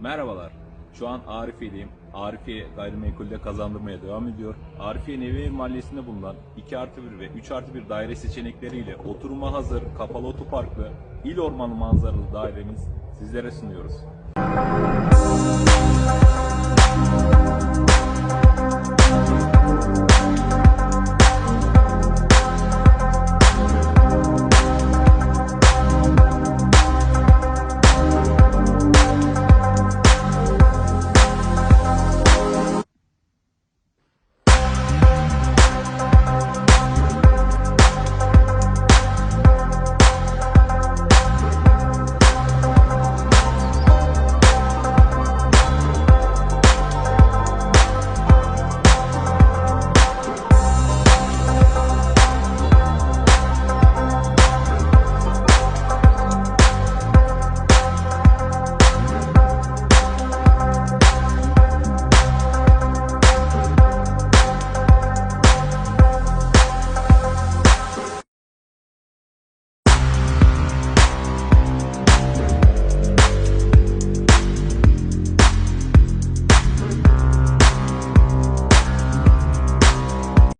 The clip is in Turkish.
Merhabalar. Şu an Arifiye'deyim. Arifiye gayrimenkulde kazandırmaya devam ediyor. Arifiye Nevi Mahallesi'nde bulunan 2 artı 1 ve 3 artı 1 daire seçenekleriyle oturuma hazır, kapalı otoparklı, il ormanı manzaralı dairemiz sizlere sunuyoruz.